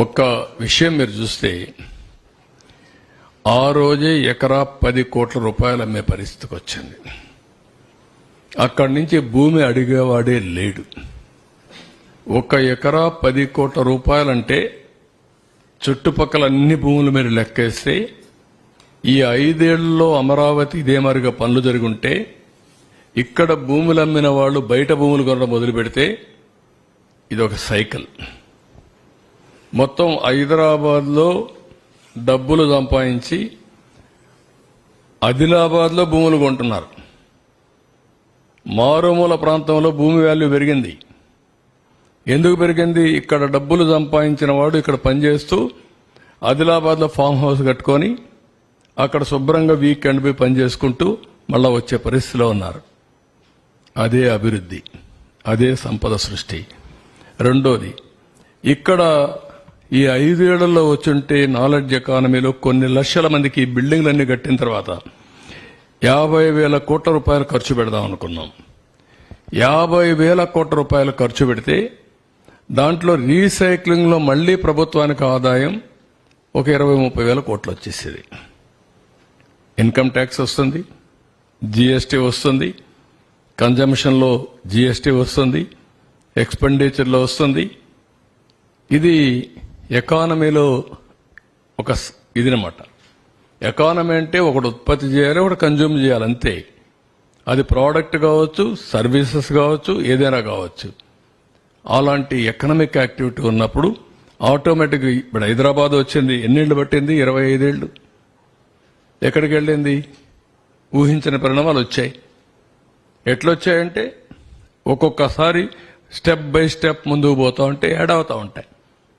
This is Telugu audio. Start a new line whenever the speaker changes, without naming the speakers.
ఒక్క విషయం మీరు చూస్తే ఆ రోజే ఎకరా పది కోట్ల రూపాయలు అమ్మే పరిస్థితికి వచ్చింది. అక్కడి నుంచి భూమి అడిగేవాడే లేడు. ఒక ఎకరా పది కోట్ల రూపాయలంటే చుట్టుపక్కల అన్ని భూములు మీరు లెక్కేస్తే ఈ ఐదేళ్ళలో అమరావతి ఇదే మరిగా పనులు జరుగుంటే ఇక్కడ భూములు అమ్మిన వాళ్ళు బయట భూములు కొనడం మొదలు పెడితే ఇది ఒక సైకిల్. మొత్తం హైదరాబాద్లో డబ్బులు సంపాదించి ఆదిలాబాద్లో భూములు కొంటున్నారు. మారుమూల ప్రాంతంలో భూమి వాల్యూ పెరిగింది. ఎందుకు పెరిగింది? ఇక్కడ డబ్బులు సంపాదించిన వాడు ఇక్కడ పనిచేస్తూ ఆదిలాబాద్లో ఫామ్ హౌస్ కట్టుకొని అక్కడ శుభ్రంగా వీకెండ్ పోయి పని చేసుకుంటూ మళ్ళా వచ్చే పరిస్థితిలో ఉన్నారు. అదే అభివృద్ధి అదే సంపద సృష్టి. రెండోది ఇక్కడ ఈ ఐదేళ్ళలో వచ్చుంటే నాలెడ్జ్ ఎకానమీలో కొన్ని లక్షల మందికి బిల్డింగ్లన్నీ కట్టిన తర్వాత యాభై వేల కోట్ల రూపాయలు ఖర్చు పెడదాం అనుకున్నాం. యాభై వేల కోట్ల రూపాయలు ఖర్చు పెడితే దాంట్లో రీసైక్లింగ్లో మళ్ళీ ప్రభుత్వానికి ఆదాయం ఒక ఇరవై ముప్పై వేల కోట్లు వచ్చేసేది. ఇన్కమ్ ట్యాక్స్ వస్తుంది జీఎస్టీ వస్తుంది కన్జంప్షన్లో జీఎస్టీ వస్తుంది ఎక్స్పెండిచర్లో వస్తుంది. ఇది ఎకానమీలో ఒక స్- ఇదినమాట. ఎకానమీ అంటే ఒకటి ఉత్పత్తి చేయాలి ఒకటి కన్జ్యూమ్ చేయాలి అంతే. అది ప్రోడక్ట్ కావచ్చు సర్వీసెస్ కావచ్చు ఏదైనా కావచ్చు. అలాంటి ఎకనామిక్ యాక్టివిటీ ఉన్నప్పుడు ఆటోమేటిక్గా ఇప్పుడు హైదరాబాద్ వచ్చింది ఎన్నేళ్ళు పట్టింది? ఇరవై ఐదేళ్ళు. ఎక్కడికి వెళ్ళింది? ఊహించిన పరిణామాలు వచ్చాయి. ఎట్లొచ్చాయంటే ఒక్కొక్కసారి స్టెప్ బై స్టెప్ ముందుకు పోతా ఉంటే ఏడవుతా ఉంటాయి.